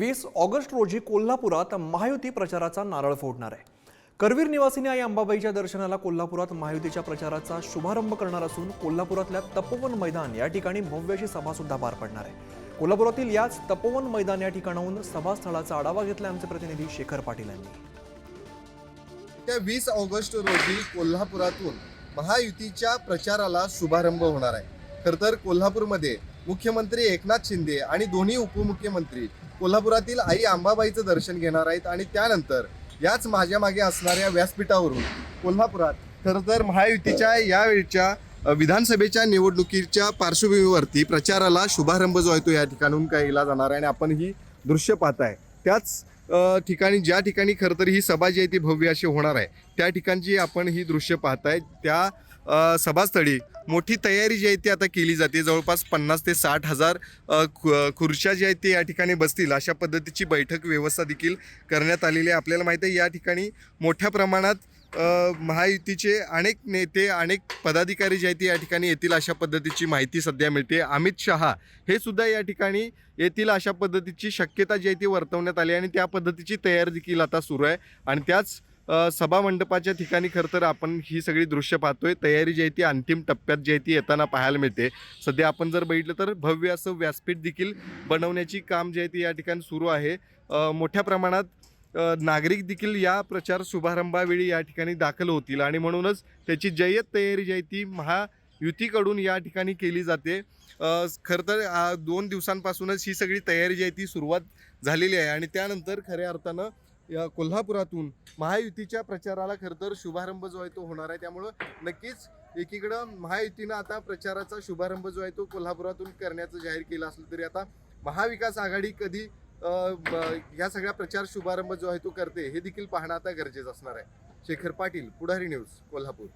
वीस ऑगस्ट रोजी कोल्हापुरात महायुती प्रचाराचा नारळ फोडणार आहे. करवीर निवासिनी आई अंबाबाईच्या दर्शनाला कोल्हापुरात महायुतीच्या प्रचाराचा शुभारंभ करणार असून कोल्हापुरातल्या तपोवन मैदान या ठिकाणी भव्यशी सभासुद्धा सभा सुद्धा पार पडणार आहे. कोल्हापुरातील याच तपोवन मैदान या ठिकाणाहून सभास्थळाचा आढावा घेतला आमचे प्रतिनिधी शेखर पाटील यांनी. त्या वीस ऑगस्ट रोजी कोल्हापुरातून महायुतीच्या प्रचाराला शुभारंभ होणार आहे. खरंतर तर कोल्हापूरमध्ये मुख्यमंत्री एकनाथ शिंदे आणि दोन्ही उपमुख्यमंत्री कोल्हापुरातील आई आंबाबाईचं दर्शन घेणार आहेत आणि त्यानंतर याच माझ्या मागे असणाऱ्या व्यासपीठावरून कोल्हापुरात खरं तर महायुतीच्या यावेळच्या विधानसभेच्या निवडणुकीच्या पार्श्वभूमीवरती प्रचाराला शुभारंभ जो आहे तो या ठिकाणून केला जाणार आहे आणि आपण ही दृश्य पाहताय. त्याच ठिकाणी ज्या ठिकाणी खरं तर ही सभा जी आहे ती भव्य अशी होणार आहे त्या ठिकाणची आपण ही दृश्य पाहताय. त्या सभास्थळी. मोठी तयारी जी आहे ती आता केली जाते. जवळपास पन्नास ते साठ हजार खु- खुर्च्या ज्या आहेत ते या ठिकाणी बसतील. अशा पद्धतीची बैठक व्यवस्था देखील करण्यात आलेली आहे. आपल्याला माहिती आहे या ठिकाणी मोठ्या प्रमाणात महायुतीचे अनेक नेते अनेक पदाधिकारी जे आहेत ते या ठिकाणी येतील अशा पद्धतीची माहिती सध्या मिळते. अमित शहा हे सुद्धा या ठिकाणी येतील अशा पद्धतीची शक्यता जी आहे ती वर्तवण्यात आली आहे आणि त्या पद्धतीची तयारी देखील आता सुरू आहे. आणि त्याच सभामंडपाच्या सभा मंडपाच्या ठिकाणी खरं तर आपण ही सगळी दृश्य पाहतोय. तयारी जी आहे ती अंतिम टप्प्यात जी आहे ती येताना पाहायला मिळते. सध्या आपण जर बघितलं तर भव्य असं व्यासपीठ देखील बनवण्याची काम जे आहे ती या ठिकाणी सुरू आहे. मोठ्या प्रमाणात नागरिक देखील या प्रचार शुभारंभावेळी या ठिकाणी दाखल होतील आणि म्हणूनच त्याची जय्यत तयारी जी आहे ती महायुतीकडून या ठिकाणी केली जाते. खरं तर दोन दिवसांपासूनच ही सगळी तयारी जी आहे ती सुरुवात झालेली आहे आणि त्यानंतर खऱ्या अर्थानं या कोल्हापुरातून महायुतीच्या प्रचाराला खरं तर शुभारंभ जो आहे तो होणार आहे. त्यामुळं नक्कीच एकीकडं महायुतीनं आता प्रचाराचा शुभारंभ जो आहे तो कोल्हापुरातून करण्याचं जाहीर केलं असलं तरी आता महाविकास आघाडी कधी ब- या सगळ्या प्रचार शुभारंभ जो आहे तो करते हे देखील पाहणं आता गरजेचं असणार आहे. शेखर पाटील पुढारी न्यूज कोल्हापूर.